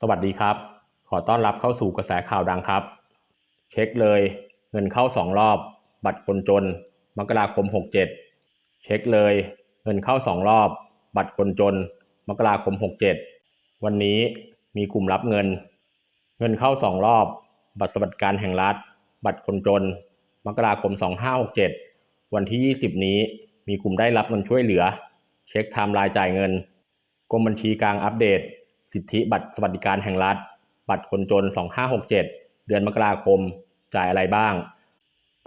สวัสดีครับ ขอต้อนรับเข้าสู่กระแสข่าวดังครับ เช็คเลย เงินเข้าสองรอบ บัตรคนจน มกราคม 67 เช็คเลย เงินเข้าสองรอบ บัตรคนจน มกราคม 67 วันนี้มีกลุ่มรับเงิน เงินเข้าสองรอบ บัตรสวัสดิการแห่งรัฐ บัตรคนจน มกราคม 2567 วันที่ 20 นี้มีกลุ่มได้รับเงินช่วยเหลือ เช็คไทม์ไลน์จ่ายเงินกรมบัญชีกลางอัปเดต สิทธิบัตรสวัสดิการแห่งรัฐ บัตรคนจน 2567 เดือนมกราคม จ่ายอะไรบ้าง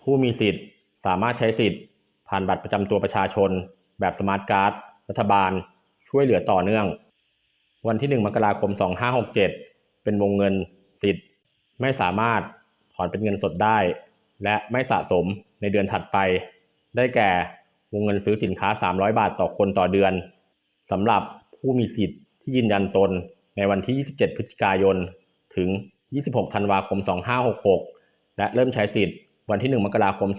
ผู้มีสิทธิ์สามารถใช้สิทธิ์ ผ่านบัตรประจำตัวประชาชน แบบสมาร์ทการ์ด รัฐบาล ช่วยเหลือต่อเนื่อง วันที่ 1 มกราคม 2567 เป็นวงเงินสิทธิ์ ไม่สามารถถอนเป็นเงินสดได้ และไม่สะสมในเดือนถัดไป ได้แก่วงเงินซื้อสินค้า 300 บาทต่อคนต่อเดือนสำหรับผู้มีสิทธิ์ที่ยืนยันตน ในวันที่ 27 พฤศจิกายน ถึง 26 ธันวาคม 2566 และเริ่มใช้สิทธิ์วันที่ 1 มกราคม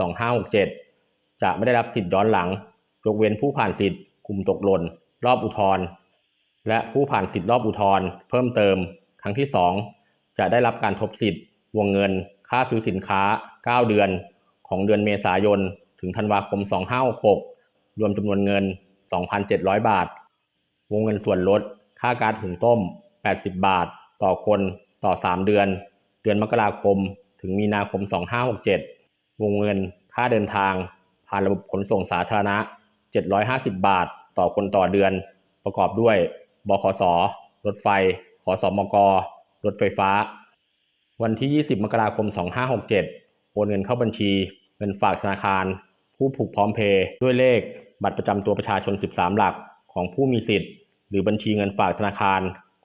2567 จะไม่ได้รับสิทธิ์ย้อนหลัง ยกเว้นผู้ผ่านสิทธิ์กลุ่มตกหล่น รอบอุทธรณ์และผู้ผ่านสิทธิ์รอบอุทธรณ์เพิ่มเติม ครั้งที่ 2 จะได้รับการทบสิทธิ์วงเงิน ค่าซื้อสินค้า 9 เดือน ของเดือนเมษายน ถึงธันวาคม 2566 รวมจำนวนเงิน 2,700 บาท วงเงินส่วนลด ค่าการหุงต้ม 80 บาท ต่อคนต่อ 3 เดือน เดือนมกราคม ถึงมีนาคม 2567 วงเงินค่าเดินทาง ผ่านระบบขนส่งสาธารณะ 750 บาท ต่อคนต่อเดือน ประกอบด้วย บขส รถไฟขสมก รถไฟฟ้า วันที่ 20 มกราคม 2567 โอนเงินเข้าบัญชี เงินฝากธนาคาร ผู้ผูกพร้อมเพย์ด้วยเลขบัตรประจำตัวประชาชน 13 หลักของผู้มีสิทธิ์ หรือบัญชีเงินฝากธนาคาร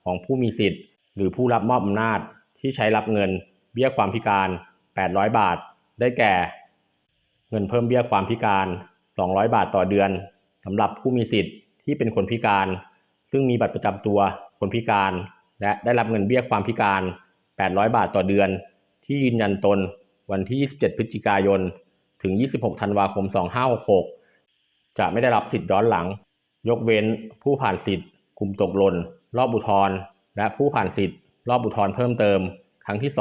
ของผู้มีสิทธิ์ หรือผู้รับมอบอำนาจที่ใช้รับเงิน เบี้ยความพิการ 800 บาท ได้แก่ เงินเพิ่มเบี้ยความพิการ 200 บาทต่อเดือนสำหรับผู้มีสิทธิ์ที่เป็นคนพิการ ซึ่งมีบัตรประจำตัวคนพิการ และได้รับเงินเบี้ยความพิการ 800 บาทต่อเดือน ที่ยืนยันตนวันที่ 27 พฤศจิกายน ถึง 26 ธันวาคม 2566 จะไม่ได้รับสิทธิ์ย้อนหลัง ยกเว้นผู้ผ่านสิทธิ์กลุ่มตกหล่น รอบอุทธรณ์และผู้ผ่านสิทธิ์ รอบอุทธรณ์เพิ่มเติม ครั้งที่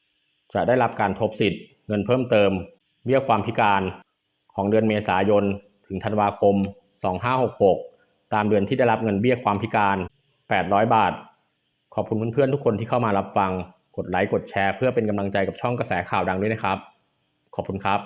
2 จะได้รับการทบสิทธิ์เงินเพิ่มเติม เบี้ยความพิการของเดือนเมษายน ถึงธันวาคม 2566 ตามเดือนที่ได้รับเงินเบี้ยความพิการ 800 บาท ขอบคุณเพื่อนๆทุกคนที่เข้ามารับฟัง กดไลค์กดแชร์เพื่อเป็นกำลังใจกับช่องกระแสข่าวดังด้วยนะครับ ขอบคุณครับ